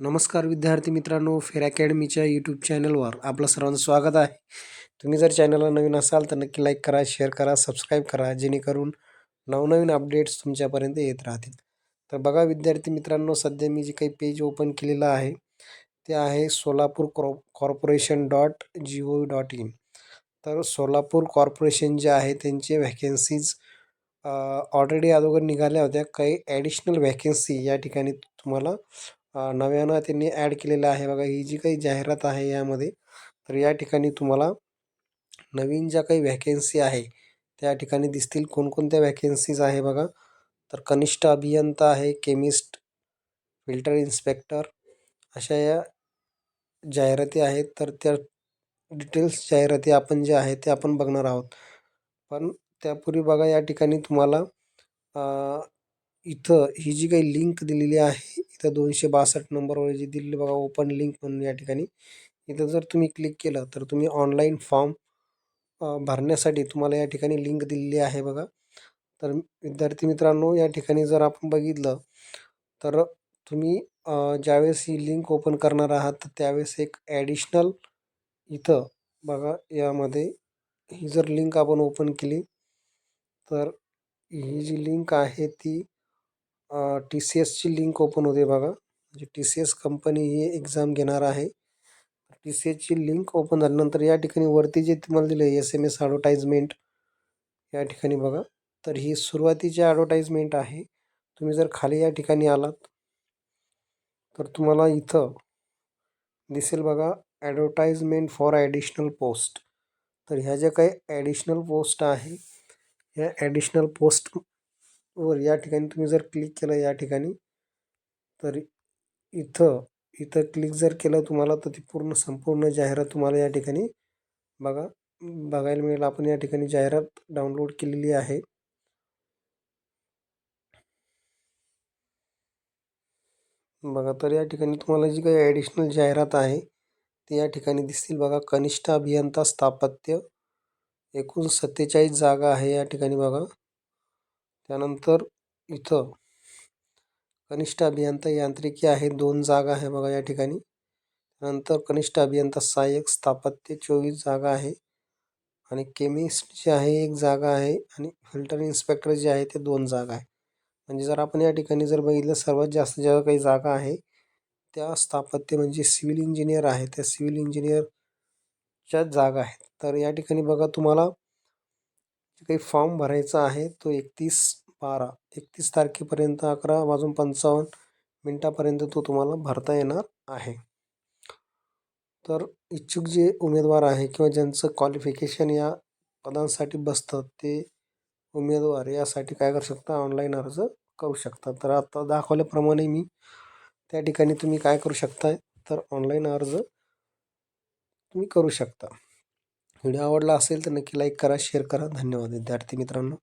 नमस्कार विद्यार्थी मित्रांनो फेर अकॅडमीच्या यूट्यूब चॅनलवर आपलं सर्वांचं स्वागत आहे. तुम्ही जर चॅनलला नवीन असाल तर नक्की लाईक करा शेअर करा सबस्क्राईब करा जेणेकरून नवनवीन अपडेट्स तुमच्यापर्यंत येत राहतील. तर बघा विद्यार्थी मित्रांनो सध्या मी जे काही पेज ओपन केलेलं आहे ते आहे Solapur co corporation dot G O dot in तर सोलापूर कॉर्पोरेशन जे आहे त्यांचे व्हॅकन्सीज ऑलरेडी अगोदर निघाल्या होत्या. काही ॲडिशनल व्हॅकन्सी या ठिकाणी तुम्हाला नव्यानं त्यांनी ॲड केलेलं आहे. बघा ही जी काही जाहिरात आहे यामध्ये तर या ठिकाणी तुम्हाला नवीन ज्या काही व्हॅकेन्सी आहे त्या ठिकाणी दिसतील कोणकोणत्या व्हॅकेन्सीज आहे बघा. तर कनिष्ठ अभियंता आहे केमिस्ट फिल्टर इन्स्पेक्टर अशा या जाहिराती आहेत. तर त्या डिटेल्स जाहिराती आपण जे आहे ते आपण बघणार आहोत. पण त्यापूर्वी बघा या ठिकाणी तुम्हाला इथं ही जी काही लिंक दिलेली आहे इथं दोनशे बासष्ट नंबरवर जी दिलेली बघा ओपन लिंक म्हणून या ठिकाणी. इथं जर तुम्ही क्लिक केलं तर तुम्ही ऑनलाईन फॉर्म भरण्यासाठी तुम्हाला या ठिकाणी लिंक दिलेली आहे बघा. तर विद्यार्थी मित्रांनो या ठिकाणी जर आपण बघितलं तर तुम्ही ज्यावेळेस ही लिंक ओपन करणार आहात तर त्यावेळेस एक ॲडिशनल इथं बघा यामध्ये ही जर लिंक आपण ओपन केली तर ही जी लिंक आहे ती टी सी एसची लिंक ओपन होते बघा. म्हणजे टी सी एस कंपनी ही एक्झाम घेणार आहे. टी सी एसची लिंक ओपन झाल्यानंतर या ठिकाणी वरती जे तुम्हाला दिलं एस एम एस ॲडव्हर्टाईजमेंट या ठिकाणी बघा. तर ही सुरुवातीची ॲडव्हर्टाईजमेंट आहे. तुम्ही जर खाली या ठिकाणी आलात तर तुम्हाला इथं दिसेल बघा ॲडव्हर्टाईजमेंट फॉर ॲडिशनल पोस्ट तर ह्या ज्या काही ॲडिशनल पोस्ट आहे या ॲडिशनल पोस्ट वर या ठिकाणी तुम्ही जर क्लिक केलं या ठिकाणी तर इथं इथं क्लिक जर केलं तुम्हाला तर ती पूर्ण संपूर्ण जाहिरात तुम्हाला या ठिकाणी बघा बघायला मिळेल. आपण या ठिकाणी जाहिरात डाउनलोड केलेली आहे. बघा तर या ठिकाणी तुम्हाला जी काही ॲडिशनल जाहिरात आहे ती या ठिकाणी दिसतील. बघा कनिष्ठ अभियंता स्थापत्य एकूण सत्तेचाळीस जागा आहे या ठिकाणी बघा. त्यानंतर इथं कनिष्ठ अभियंता यांत्रिकी आहे. दोन जागा आहे बघा या ठिकाणी. नंतर कनिष्ठ अभियंता सहाय्यक स्थापत्य चोवीस जागा आहे. आणि केमिस्ट जे आहे एक जागा आहे. आणि फिल्टर इन्स्पेक्टर जे आहे ते दोन जागा आहे. म्हणजे जर आपण या ठिकाणी जर बघितलं सर्वात जास्त ज्या काही जागा आहे त्या स्थापत्य म्हणजे सिव्हिल इंजिनियर आहे. त्या सिव्हिल इंजिनियरच्या जागा आहेत. तर या ठिकाणी बघा तुम्हाला काही फॉर्म भरायचा आहे तो एकतीस बारा एकतीस तारखेपर्यंत अकरा वाजून पंचावन्न मिनटापर्यंत तो तुम्हाला भरता येणार आहे. तर इच्छुक जे उमेदवार आहे किंवा ज्यांचं क्वालिफिकेशन या पदांसाठी बसतं ते उमेदवार यासाठी काय करू शकता? ऑनलाईन अर्ज करू शकता. तर आता दाखवल्याप्रमाणे मी त्या ठिकाणी तुम्ही काय करू शकता तर ऑनलाईन अर्ज तुम्ही करू शकता. व्हिडिओ आवडला असेल तर नक्की लाईक करा शेअर करा. धन्यवाद विद्यार्थी मित्रांनो.